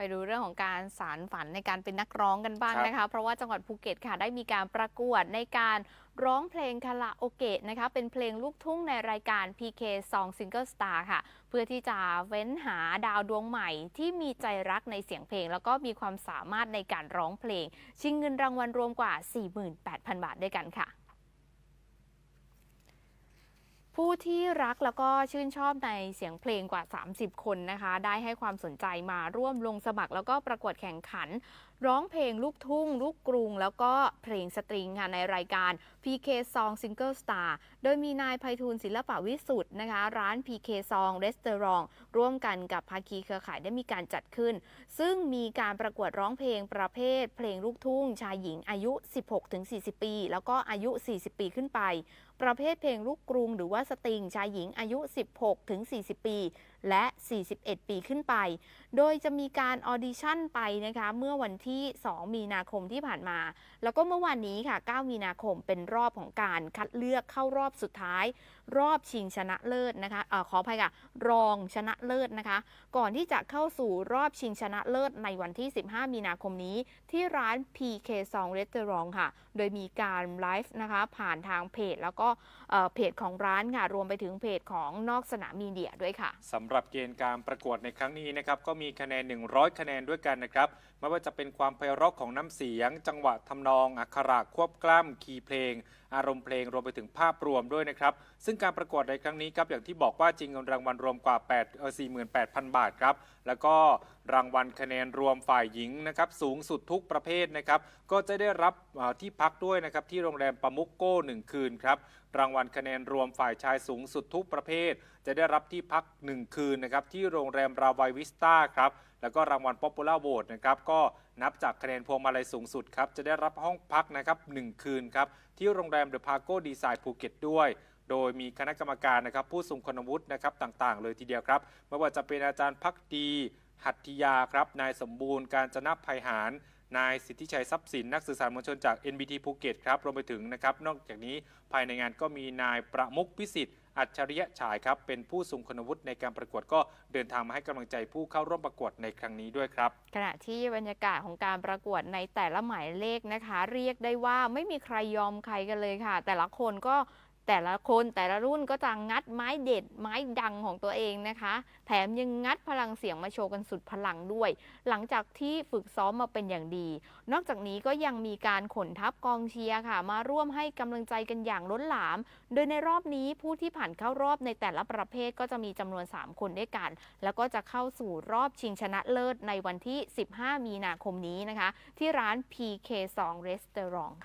ไปดูเรื่องของการสารฝันในการเป็นนักร้องกันบ้างครับนะคะ เพราะว่าจังหวัดภูเก็ตค่ะได้มีการประกวดในการร้องเพลงคาราโอเกะนะคะ เป็นเพลงลูกทุ่งในรายการ PK Song Single Star ค่ะ เพื่อที่จะเว้นหาดาวดวงใหม่ที่มีใจรักในเสียงเพลง แล้วก็มีความสามารถในการร้องเพลง ชิงเงินรางวัลรวมกว่า 48,000 บาทด้วยกันค่ะ ผู้ที่รักแล้วก็ชื่นชอบในเสียงเพลงกว่า 30 คนนะคะ ได้ให้ความสนใจมาร่วมลงสมัครแล้วก็ประกวดแข่งขัน ร้องเพลงลูกทุ่ง ลูกกรุง แล้วก็เพลงสตริงค่ะในรายการ PK Song Single Star โดยมีนายไพฑูรย์ศิลปะวิสุทธ์นะคะ ร้าน PK Song Restaurant ร่วมกันกับภาคีเครือข่ายได้มีการจัดขึ้น ซึ่งมีการประกวดร้องเพลงประเภท เพลงลูกทุ่ง ชายหญิงอายุ 16-40 ปี แล้วก็อายุ 40 ปีขึ้นไป ประเภทเพลงลูกกรุง หรือว่าสตริงชายหญิงอายุ 16-40 ปี และ 41 ปีขึ้นไป โดยจะมีการออดิชั่นไปนะคะ เมื่อวันที่ 2 มีนาคมที่ผ่านมา แล้วก็เมื่อวานนี้ค่ะ 9 มีนาคมเป็นรอบของการคัดเลือกเข้ารอบสุดท้าย รอบชิงชนะเลิศนะคะเออขออภัยค่ะ รองชนะเลิศนะคะ ก่อนที่จะเข้าสู่รอบชิงชนะเลิศในวันที่ 15 มีนาคมนี้ ที่ร้าน PK Song Restaurant ค่ะ โดยมีการไลฟ์นะคะผ่านทางเพจ แล้วก็เเพจของร้านค่ะ รวมไปถึงเพจของนอกสนามมีเดียด้วยค่ะสำหรับเกณฑ์การประกวดในครั้งนี้นะครับก็มีคะแนน 100 คะแนนด้วยกันนะครับไม่ว่าจะเป็นความไพเราะของน้ำเสียง จังหวะทำนอง อักขระควบกล้ำคีย์เพลง อารมณ์เพลงรวมไปถึงภาพรวมด้วยนะครับ ซึ่งการประกวดในครั้งนี้ครับอย่างที่บอกว่าจริงเงินรางวัลรวมกว่า8เอ่อ48,000 บาทครับแล้วก็รางวัลคะแนนรวมฝ่ายหญิงนะครับสูงสุดทุกประเภทนะครับก็จะได้รับที่พักด้วยนะครับที่โรงแรมปามุกโก้หนึ่งคืนครับรางวัลคะแนนรวมฝ่ายชายสูงสุดทุกประเภท จะได้รับที่พัก 1 คืนนะครับที่โรงแรมราวัยวิสตาครับแล้วก็รางวัลป๊อปปูล่าโหวตนะครับก็นับจากคะแนนพวงมาลัยสูงสุดครับจะได้รับห้องพักนะครับ1คืนครับที่โรงแรมเดอะพาโก้ดีไซน์ภูเก็ตด้วยโดยมีคณะกรรมการนะครับผู้ทรงคุณวุฒินะครับต่างๆ เลยทีเดียวครับไม่ว่าจะเป็นอาจารย์พักดีหัตถิยาครับนายสมบูรณ์การจนะภัยหารนายสิทธิชัยทรัพย์สินนักสื่อสารมวลชนจาก NBT ภูเก็ตครับรวมไปถึงนะครับนอกจากนี้ภายในงานก็มีนายประมุขพิสิทธิ์ อัจฉริยะฉายครับเป็นผู้ทรงคุณวุฒิในการประกวดก็เดินทางมาให้กำลังใจผู้เข้าร่วมประกวดในครั้งนี้ด้วยครับ ขณะที่บรรยากาศของการประกวดในแต่ละหมายเลขนะคะ เรียกได้ว่าไม่มีใครยอมใครกันเลยค่ะ แต่ละคนก็ แต่ละคนแต่ละรุ่นก็จะงัดไม้เด็ดไม้ดังของตัวเองนะคะ แถมยังงัดพลังเสียงมาโชว์กันสุดพลังด้วย หลังจากที่ฝึกซ้อมมาเป็นอย่างดี นอกจากนี้ก็ยังมีการขนทัพกองเชียร์ค่ะ มาร่วมให้กำลังใจกันอย่างล้นหลาม โดยในรอบนี้ผู้ที่ผ่านเข้ารอบในแต่ละประเภทก็จะมีจำนวน 3 คนด้วยกัน แล้วก็จะเข้าสู่รอบชิงชนะเลิศในวันที่ 15 มีนาคมนี้นะคะ ที่ร้าน PK2 Restaurant ค่ะ